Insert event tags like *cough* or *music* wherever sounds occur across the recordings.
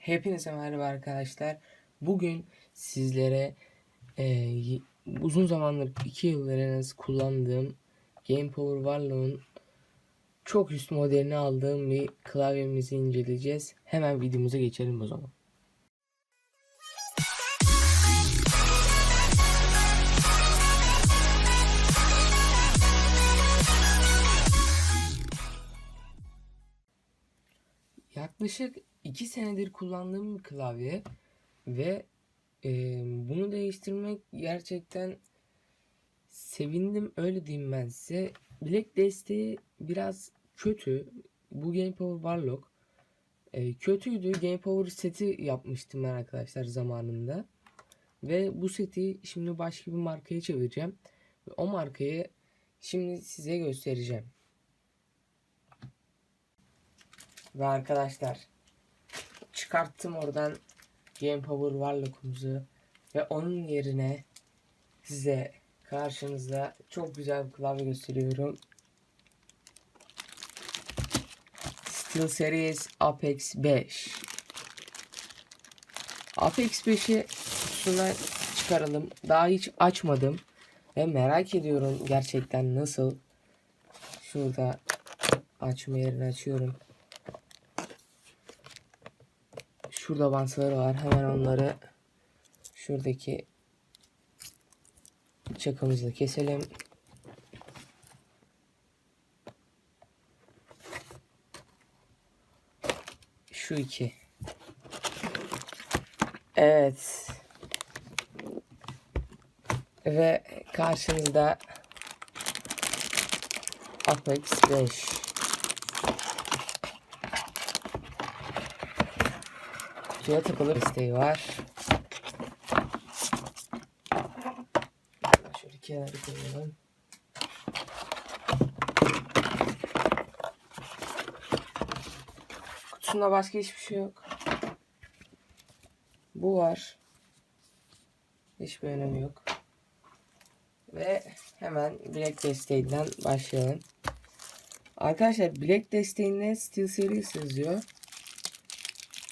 Hepinize merhaba arkadaşlar. Bugün sizlere e, uzun zamandır 2 yıldır en az kullandığım Game Power Warlock'un çok üst modelini aldığım bir klavyemizi inceleyeceğiz. Hemen videomuza geçelim o zaman. Yaklaşık 2 senedir kullandığım bir klavye ve e, bunu değiştirmek gerçekten sevindim öyle diyeyim ben size. Bilek desteği biraz kötü. Bu Game Power Warlock e, kötüydü. Game Power seti yapmıştım ben arkadaşlar zamanında. Ve bu seti şimdi başka bir markaya çevireceğim. O markayı şimdi size göstereceğim. Ve arkadaşlar çıkarttım oradan Game Power Warlock'umuzu ve onun yerine size karşınızda çok güzel bir klavye gösteriyorum. SteelSeries Apex 5 Apex 5'i kutusuna çıkaralım. Daha hiç açmadım ve merak ediyorum gerçekten nasıl. Şurada açma yerini açıyorum. Şurada bantları var. Hemen onları şuradaki çakımızla keselim. Şu iki. Evet. Ve karşınızda Apex 5. Suya takılır isteği var. Şöyle kenara koyalım. Kutusunda başka hiçbir şey yok. Bu var. Hiçbir önemi yok. Ve hemen bilek desteğinden başlayalım. Arkadaşlar bilek desteğinde Steel Series yazıyor.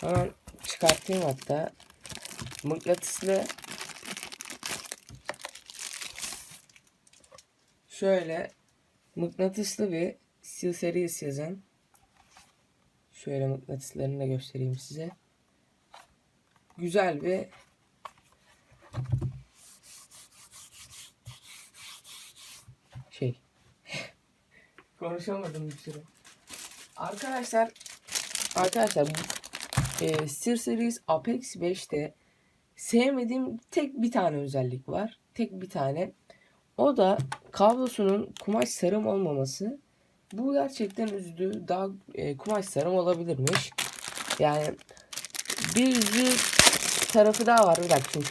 Hemen çıkartayım hatta. Mıknatıslı şöyle mıknatıslı bir Steel Series yazın. Şöyle mıknatıslarını da göstereyim size. Güzel bir şey. *laughs* Konuşamadım bir süre. Arkadaşlar Arkadaşlar e, Steel Series Apex 5'te sevmediğim tek bir tane özellik var. Tek bir tane. O da kablosunun kumaş sarım olmaması. Bu gerçekten üzdü. Daha e, kumaş sarım olabilirmiş. Yani bir yüzü tarafı daha var. Bir dakika şunu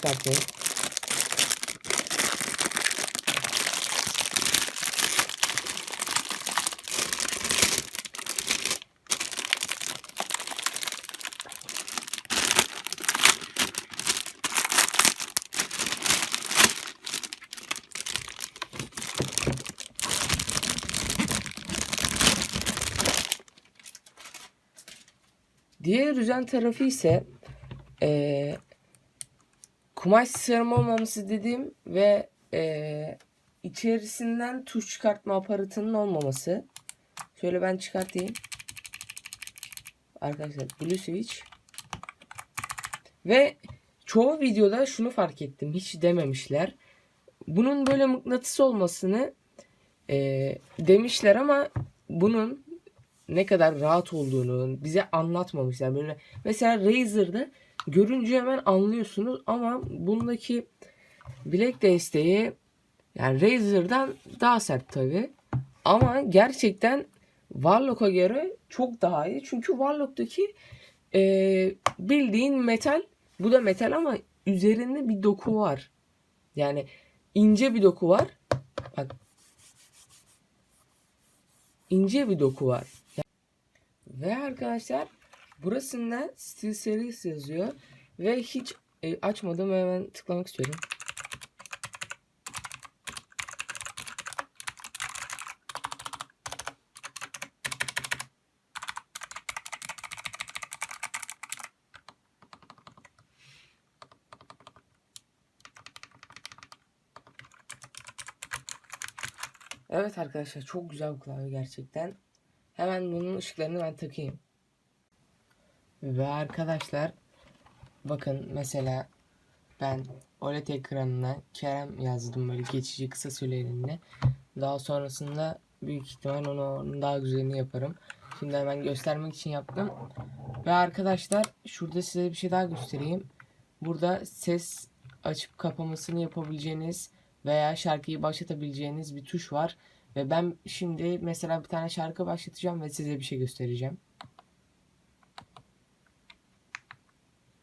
Diğer üzen tarafı ise eee kumaş sarım olmaması dediğim ve eee, içerisinden tuş çıkartma aparatının olmaması. Şöyle ben çıkartayım. Arkadaşlar Blue Switch. Ve çoğu videoda şunu fark ettim. Hiç dememişler. Bunun böyle mıknatıs olmasını eee, demişler ama bunun ne kadar rahat olduğunu bize anlatmamışlar. Böyle mesela Razer'da görünce hemen anlıyorsunuz ama bundaki bilek desteği yani Razer'dan daha sert tabi. Ama gerçekten Warlock'a göre çok daha iyi. Çünkü Warlock'taki e, bildiğin metal. Bu da metal ama üzerinde bir doku var. Yani ince bir doku var. Bak. İnce bir doku var. Ve arkadaşlar burasında Steel yazıyor. Ve hiç e, açmadım hemen tıklamak istiyorum. Evet arkadaşlar çok güzel bir klavye gerçekten. Hemen bunun ışıklarını ben takayım. Ve arkadaşlar bakın mesela ben OLED ekranına Kerem yazdım böyle geçici kısa süreliğine. Daha sonrasında büyük ihtimal onu daha güzelini yaparım. Şimdi hemen göstermek için yaptım. Ve arkadaşlar şurada size bir şey daha göstereyim. Burada ses açıp kapamasını yapabileceğiniz veya şarkıyı başlatabileceğiniz bir tuş var. Ve ben şimdi mesela bir tane şarkı başlatacağım ve size bir şey göstereceğim.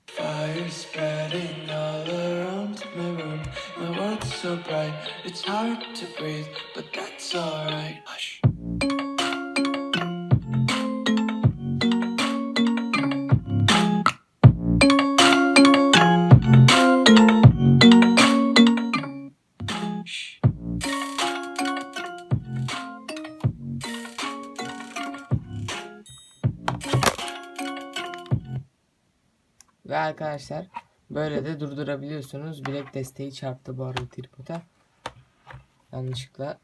Fire spreading all around my room. My world's so bright, it's hard to breathe, but that's alright. Hush. Ve arkadaşlar böyle de durdurabiliyorsunuz. Bilek desteği çarptı bu arada tripoda. Yanlışlıkla.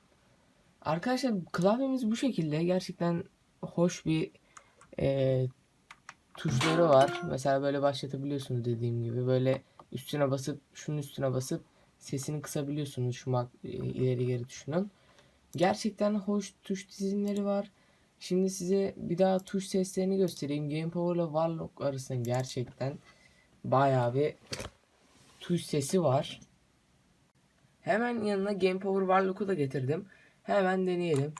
Arkadaşlar klavyemiz bu şekilde. Gerçekten hoş bir e, tuşları var. Mesela böyle başlatabiliyorsunuz dediğim gibi. Böyle üstüne basıp şunun üstüne basıp sesini kısabiliyorsunuz şu mak- e, ileri geri tuşunun. Gerçekten hoş tuş dizimleri var. Şimdi size bir daha tuş seslerini göstereyim. Game Power ile Warlock arasında gerçekten bayağı bir tuş sesi var. Hemen yanına Game Power Warlock'u da getirdim. Hemen deneyelim.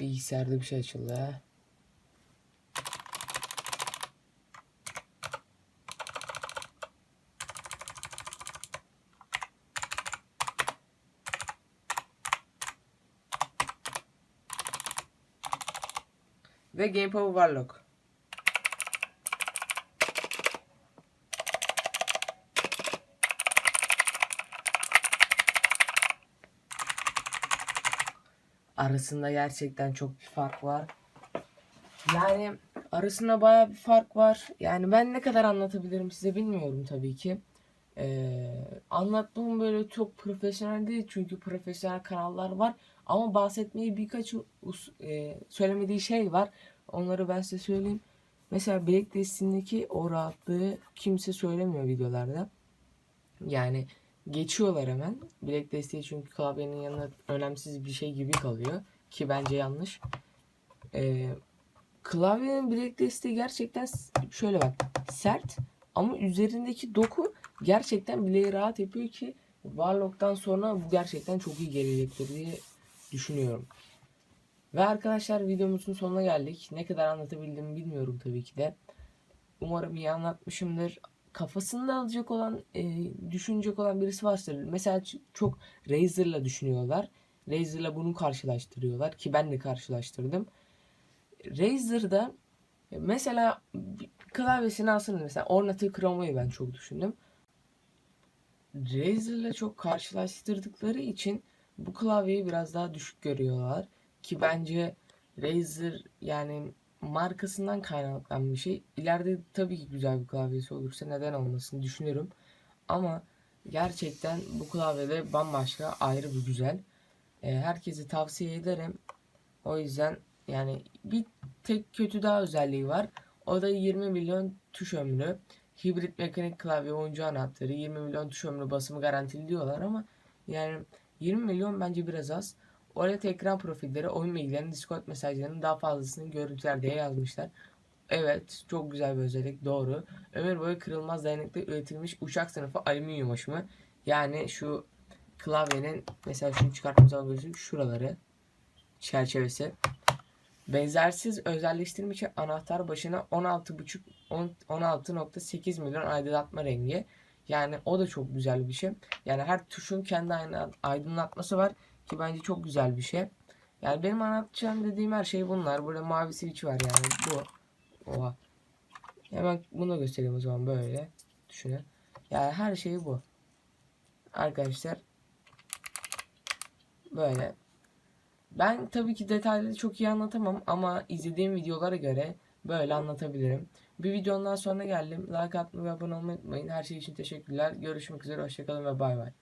Bilgisayarda bir şey açıldı Ve Game Power Warlock. Arasında gerçekten çok bir fark var. Yani arasında baya bir fark var. Yani ben ne kadar anlatabilirim size bilmiyorum tabii ki. Ee, anlattığım böyle çok profesyonel değil çünkü profesyonel kanallar var. Ama bahsetmeyi birkaç e, söylemediği şey var. Onları ben size söyleyeyim. Mesela Black Destiny'deki o rahatlığı kimse söylemiyor videolarda. Yani geçiyorlar hemen. Black Destiny çünkü klavyenin yanına önemsiz bir şey gibi kalıyor. Ki bence yanlış. Ee, klavyenin Black Destiny gerçekten şöyle bak. Sert ama üzerindeki doku gerçekten bileği rahat yapıyor ki Warlock'tan sonra bu gerçekten çok iyi gelecektir diye düşünüyorum. Ve arkadaşlar videomuzun sonuna geldik. Ne kadar anlatabildim bilmiyorum tabii ki de. Umarım iyi anlatmışımdır. Kafasında alacak olan, e, düşünecek olan birisi varsa mesela çok Razer'la düşünüyorlar. Razer'la bunu karşılaştırıyorlar ki ben de karşılaştırdım. Razer'da e, mesela klavyesini alsana mesela Ornate Chromo'yu ben çok düşündüm. Razer'la çok karşılaştırdıkları için bu klavyeyi biraz daha düşük görüyorlar. Ki bence Razer yani markasından kaynaklanan bir şey. İleride tabii ki güzel bir klavyesi olursa neden olmasın düşünürüm. Ama gerçekten bu klavyede bambaşka ayrı bir güzel. E, herkese tavsiye ederim. O yüzden yani bir tek kötü daha özelliği var. O da 20 milyon tuş ömrü. Hibrit mekanik klavye oyuncu anahtarı 20 milyon tuş ömrü basımı garantili diyorlar ama yani 20 milyon bence biraz az. OLED ekran profilleri oyun bilgilerinin Discord mesajlarının daha fazlasını görüntüler diye yazmışlar. Evet çok güzel bir özellik doğru. Ömür boyu kırılmaz dayanıklı üretilmiş uçak sınıfı alüminyum aşımı. Yani şu klavyenin mesela şunu çıkarttığımız zaman gözüküyor şuraları çerçevesi. Benzersiz özelleştirilmiş anahtar başına 16.5 on- 16.8 milyon aydınlatma rengi. Yani o da çok güzel bir şey. Yani her tuşun kendi aydınlatması var ki bence çok güzel bir şey. Yani benim anlatacağım dediğim her şey bunlar. Burada mavi switch var yani bu. Oha. Hemen bunu göstereyim o zaman böyle. Düşünün. Yani her şey bu. Arkadaşlar. Böyle. Ben tabii ki detayları çok iyi anlatamam ama izlediğim videolara göre Böyle anlatabilirim. Bir videonun daha sonuna geldim. Like atmayı ve abone olmayı unutmayın. Her şey için teşekkürler. Görüşmek üzere. Hoşçakalın ve bay bay.